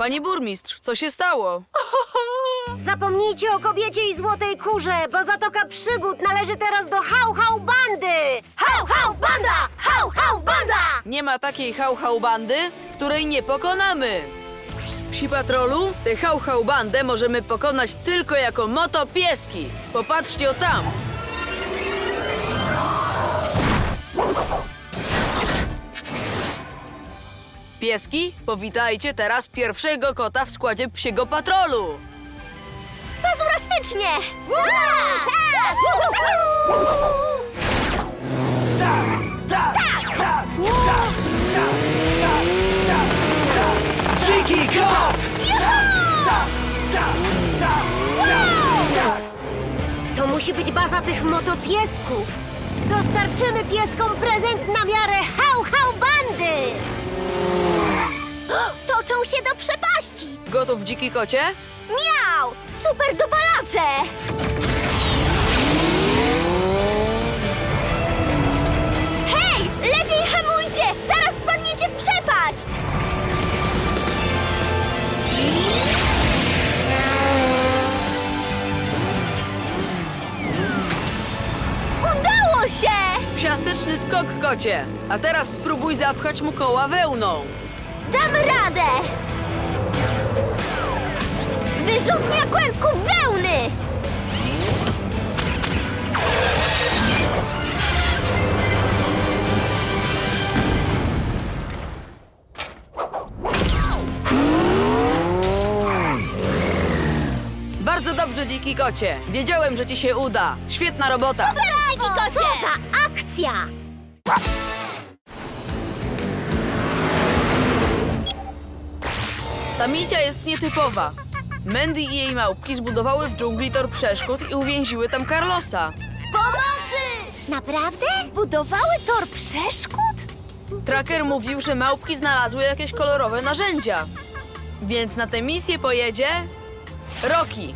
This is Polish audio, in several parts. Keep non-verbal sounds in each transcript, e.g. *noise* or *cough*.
Pani burmistrz, co się stało? *laughs* Zapomnijcie o kobiecie i złotej kurze, bo Zatoka Przygód należy teraz do Hał Hał Bandy! Hał Hał Banda! Hał Hał Banda! Nie ma takiej hał-hał bandy, której nie pokonamy. Psi patrolu, tę hał-hał bandę możemy pokonać tylko jako motopieski. Popatrzcie o tam. Pieski, powitajcie teraz pierwszego kota w składzie psiego patrolu. Pazurastycznie! Dziki kot! To musi być baza tych motopiesków. Dostarczymy pieskom prezent na miarę Hał Hał Bandy! *gasps* Toczą się do przepaści! Gotów dziki kocie? Miał! Super dopalacze! Hej! Lepiej hamujcie! Zaraz spadniecie w przepaść! Udało się! Psiastyczny skok kocie. A teraz spróbuj zapchać mu koła wełną. Dam radę! Wyrzutnia kłębków wełny! Bardzo dobrze, dziki kocie. Wiedziałem, że ci się uda. Świetna robota. Dziki kocie! Co za akcja! Misja jest nietypowa. Mandy i jej małpki zbudowały w dżungli tor przeszkód i uwięziły tam Carlosa. Pomocy! Naprawdę? Zbudowały tor przeszkód? Tracker mówił, że małpki znalazły jakieś kolorowe narzędzia. Więc na tę misję pojedzie Rocky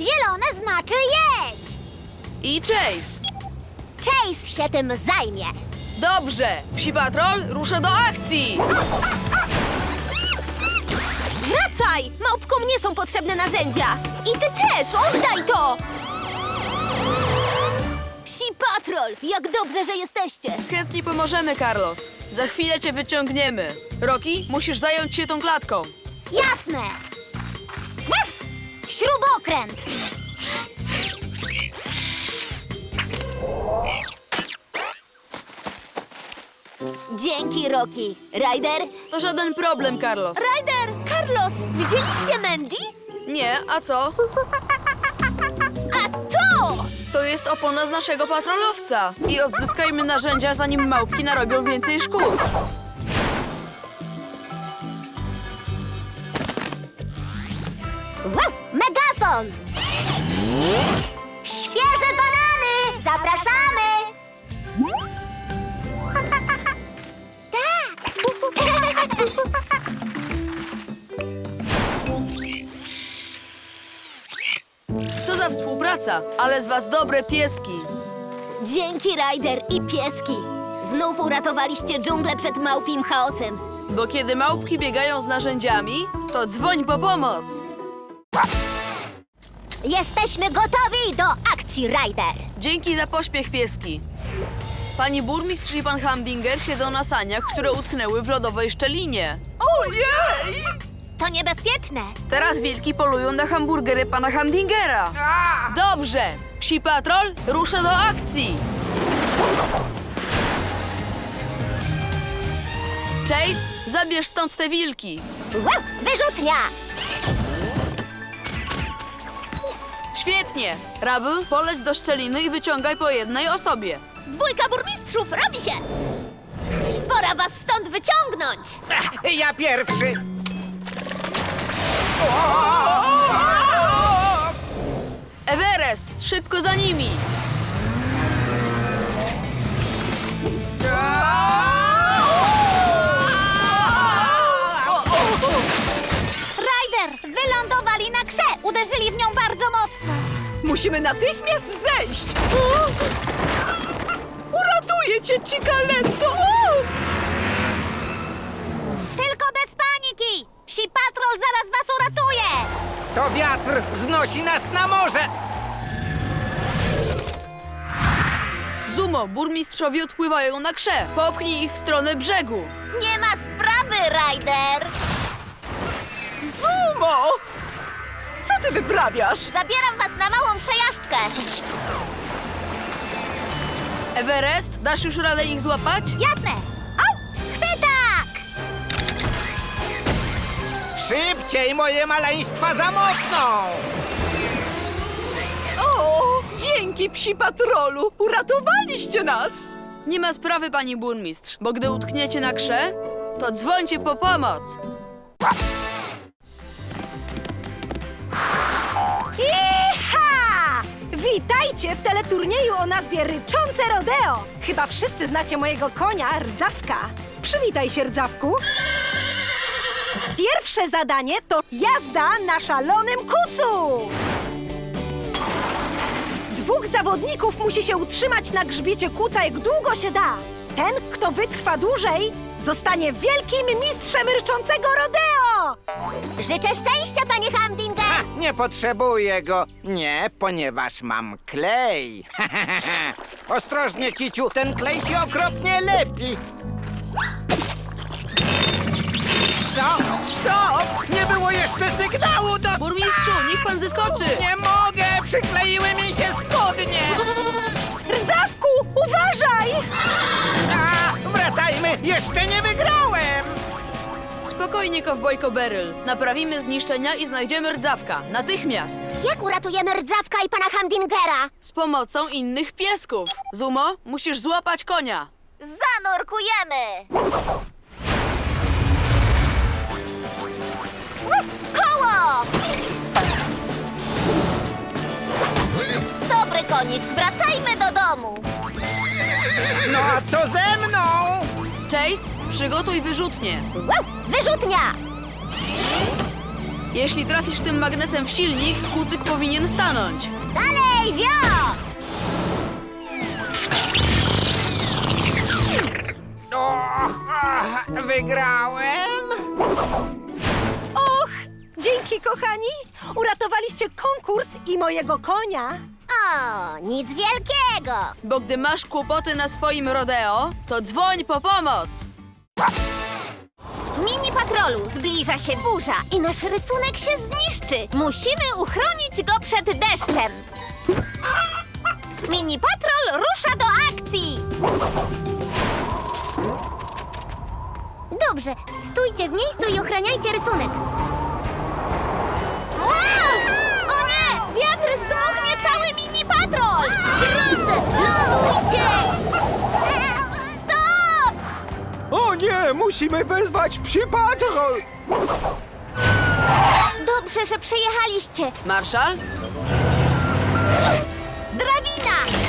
Zielone znaczy jedź! i Chase. Chase się tym zajmie. Dobrze, Psi Patrol rusza do akcji! Wracaj! Małpkom nie są potrzebne narzędzia! I ty też! Oddaj to! Psi patrol! Jak dobrze, że jesteście! Chętnie pomożemy, Carlos. Za chwilę cię wyciągniemy. Rocky, musisz zająć się tą klatką. Jasne! Uf! Śrubokręt! Dzięki, Rocky. Ryder? To żaden problem, Carlos. Ryder! Widzieliście Mandy? Nie, a co? A to! To jest opona z naszego patrolowca. I odzyskajmy narzędzia, zanim małpki narobią więcej szkód. Wow, megafon! Świeże banany! Zapraszamy! tak! *laughs* Co za współpraca, ale z was dobre pieski. Dzięki, Ryder i pieski! Znów uratowaliście dżunglę przed małpim chaosem. Bo kiedy małpki biegają z narzędziami, to dzwoń po pomoc. Jesteśmy gotowi do akcji, Ryder! Dzięki za pośpiech pieski. Pani burmistrz i pan Hamdinger siedzą na saniach, które utknęły w lodowej szczelinie. Ojej! To niebezpieczne! Teraz wilki polują na hamburgery pana Hamdingera. Dobrze, psi patrol rusza do akcji. Chase, zabierz stąd te wilki. Wow, wyrzutnia! Świetnie. Rabel, poleć do szczeliny i wyciągaj po jednej osobie. Dwójka burmistrzów, robi się! Pora was stąd wyciągnąć! Ja pierwszy! Everest, szybko za nimi. Ryder, wylądowali na krze! Uderzyli w nią bardzo mocno! Musimy natychmiast zejść! Uratuję cię, Cicaletto! Tylko bez paniki! Psi patrol za wiatr znosi nas na morze! Zumo, burmistrzowie odpływają na krze. Popchnij ich w stronę brzegu. Nie ma sprawy, Ryder! Zumo! Co ty wyprawiasz? Zabieram was na małą przejażdżkę! Everest, dasz już radę ich złapać? Jasne! Szybciej moje maleństwa zamokną! O, dzięki psi patrolu! Uratowaliście nas! Nie ma sprawy, pani burmistrz, bo gdy utkniecie na krze, to dzwońcie po pomoc. Iha! Witajcie w teleturnieju o nazwie Ryczące Rodeo! Chyba wszyscy znacie mojego konia, Rdzawka. Przywitaj się, Rdzawku. Pierwsze zadanie to jazda na szalonym kucu! Dwóch zawodników musi się utrzymać na grzbiecie kuca jak długo się da. Ten, kto wytrwa dłużej, zostanie wielkim mistrzem ryczącego rodeo! Życzę szczęścia, panie Hamdinger! Ha, nie potrzebuję go. Nie, ponieważ mam klej. *laughs* Ostrożnie, Kiciu, ten klej się okropnie lepi. Co? Stop! Nie było jeszcze sygnału do... Burmistrzu, niech pan zeskoczy! Nie mogę! Przykleiły mi się spodnie! Rdzawku, uważaj! A, wracajmy! Jeszcze nie wygrałem! Spokojnie, kowbojko Beryl. Naprawimy zniszczenia i znajdziemy rdzawka. Natychmiast. Jak uratujemy Rdzawka i pana Hamdingera? Z pomocą innych piesków. Zumo, musisz złapać konia. Zanurkujemy! Wracajmy do domu! No a co ze mną? Chase, przygotuj wyrzutnie. Wow, wyrzutnia! Jeśli trafisz tym magnesem w silnik, kucyk powinien stanąć. Dalej, wio! Och, ach, wygrałem? Och, dzięki kochani! Uratowaliście konkurs i mojego konia. O, nic wielkiego! Bo gdy masz kłopoty na swoim rodeo, to dzwoń po pomoc. Mini patrolu zbliża się burza i nasz rysunek się zniszczy. Musimy uchronić go przed deszczem. Mini patrol rusza do akcji. Dobrze, stójcie w miejscu i ochraniajcie rysunek. Lądujcie! Stop! O nie, musimy wezwać psi patrol! Dobrze, że przejechaliście. Marszal? Drabina!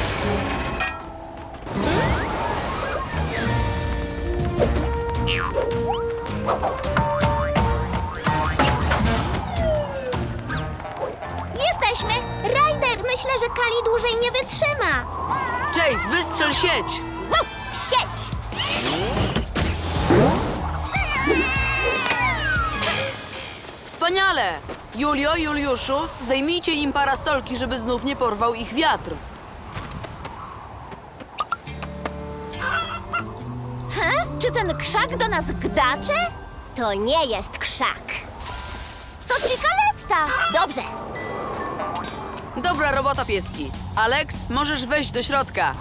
Jesteśmy! Ryder, myślę, że Kali dłużej nie wytrzyma. Chase, wystrzel sieć. Sieć! Wspaniale! Julio, Juliuszu, zdejmijcie im parasolki, żeby znów nie porwał ich wiatr. He? Czy ten krzak do nas gdacze? To nie jest krzak. To cikaletta! Dobrze, Dobra robota, pieski. Alex, możesz wejść do środka.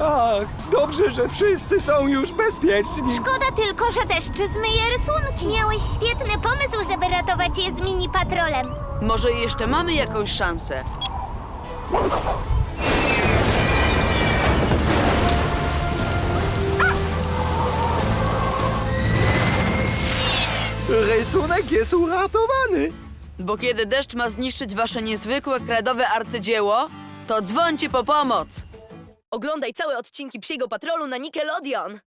Ach, dobrze, że wszyscy są już bezpieczni. szkoda tylko, że deszcz zmyje rysunki. Miałeś świetny pomysł, żeby ratować je z mini patrolem. Może jeszcze mamy jakąś szansę. Rysunek jest uratowany. Bo kiedy deszcz ma zniszczyć wasze niezwykłe kredowe arcydzieło, to dzwońcie po pomoc. Oglądaj całe odcinki Psiego Patrolu na Nickelodeon.